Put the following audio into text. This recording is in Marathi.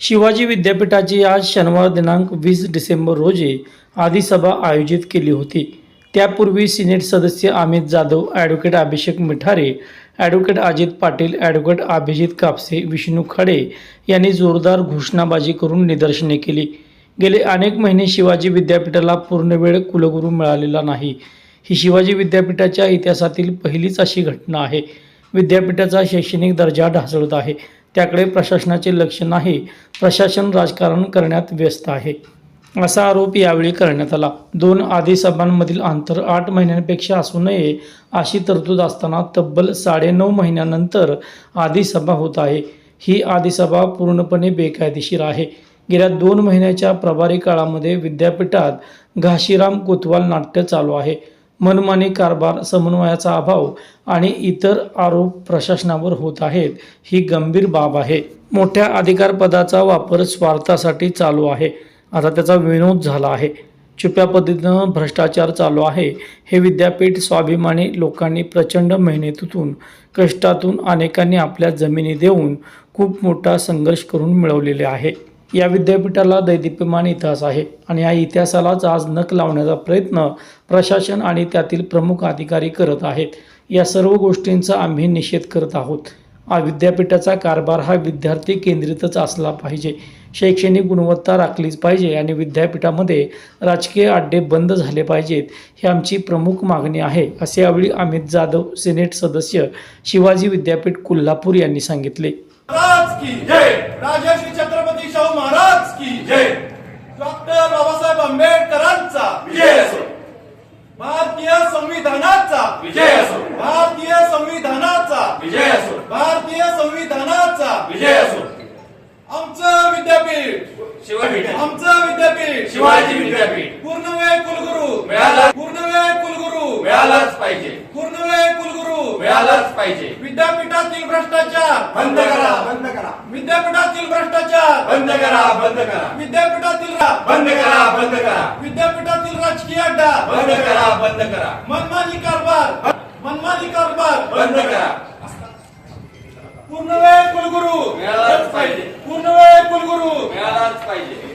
शिवाजी विद्यापीठाची आज शनिवार दिनांक वीस डिसेंबर रोजी आदिसभा आयोजित केली होती. त्यापूर्वी सिनेट सदस्य Amit Jadhav advocate Abhishek Mithare advocate Ajit Patil advocate Abhijit Kapse Vishnu Khade यांनी जोरदार घोषणाबाजी करून निदर्शने केली. गेले अनेक महिने शिवाजी विद्यापीठाला पूर्णवेळ कुलगुरू मिळालेला नाही. ही शिवाजी विद्यापीठाच्या इतिहासातील पहिलीच अशी घटना आहे. विद्यापीठाचा शैक्षणिक दर्जा ढासळत आहे. त्याकडे प्रशासनाचे लक्ष नाही प्रशासन राजकारण करण्यात व्यस्त आहे. असा आरोप यावेळी करण्यात आला. दोन आधी सभांमधील अंतर आठ महिन्यांपेक्षा असू नये अशी तरतूद असताना तब्बल साडेनऊ महिन्यानंतर आधी सभा होत आहे. ही आधी सभा पूर्णपणे बेकायदेशीर आहे. गेल्या दोन महिन्याच्या प्रभारी काळामध्ये विद्यापीठात घाशीराम कोतवाल नाट्य चालू आहे. मनमानी कारभार समन्वयाचा अभाव आणि इतर आरोप प्रशासनावर होत आहेत ही गंभीर बाब आहे. मोठ्या अधिकारपदाचा वापर स्वार्थासाठी चालू आहे. आता त्याचा विनोद झाला आहे. छुप्या पद्धतीनं भ्रष्टाचार चालू आहे. हे विद्यापीठ स्वाभिमानी लोकांनी प्रचंड मेहनतीतून कष्टातून अनेकांनी आपल्या जमिनी देऊन खूप मोठा संघर्ष करून मिळवलेले आहे. या विद्यापीठाला दैदिप्यमान इतिहास आहे आणि या इतिहासालाच आज नक लावण्याचा प्रयत्न प्रशासन आणि त्यातील प्रमुख अधिकारी करत आहेत. या सर्व गोष्टींचा आम्ही निषेध करत आहोत. हा विद्यापीठाचा कारभार हा विद्यार्थी केंद्रितच असला पाहिजे. शैक्षणिक गुणवत्ता राखलीच पाहिजे आणि विद्यापीठामध्ये राजकीय अड्डे बंद झाले पाहिजेत ही आमची प्रमुख मागणी आहे असे यावेळी अमित जाधव सिनेट सदस्य शिवाजी विद्यापीठ कोल्हापूर यांनी सांगितले. छत्रपती शाहू महाराज की जय. डॉक्टर बाबासाहेब आंबेडकरांचा विजय असो. भारतीय संविधानाचा विजय असो. भारतीय संविधानाचा विजय असो. भारतीय संविधानाचा विजय असो. आमचं विद्यापीठ. शिवाजी आमचं विद्यापीठ. शिवाजी विद्यापीठ. पूर्णवेळ कुलगुरू. मिळाला. पूर्णवेळ कुलगुरू. मिळालाच पाहिजे. पूर्णवेळ कुलगुरू. मिळालाच पाहिजे. विद्यापीठातील भ्रष्टाचार बंद करा बंद करा. विद्यापीठातील भ्रष्टाचार बंद करा बंद करा. विद्यापीठातील बंद करा बंद करा. विद्यापीठातील राजकीय अड्डा. बंद करा बंद करा. मनमानी कारभार. मनमानी कारभार. बंद करा. पूर्णवेळ कुलगुरू. मिळालाच पाहिजे. पूर्णवेळ कुलगुरू. मिळालाच पाहिजे.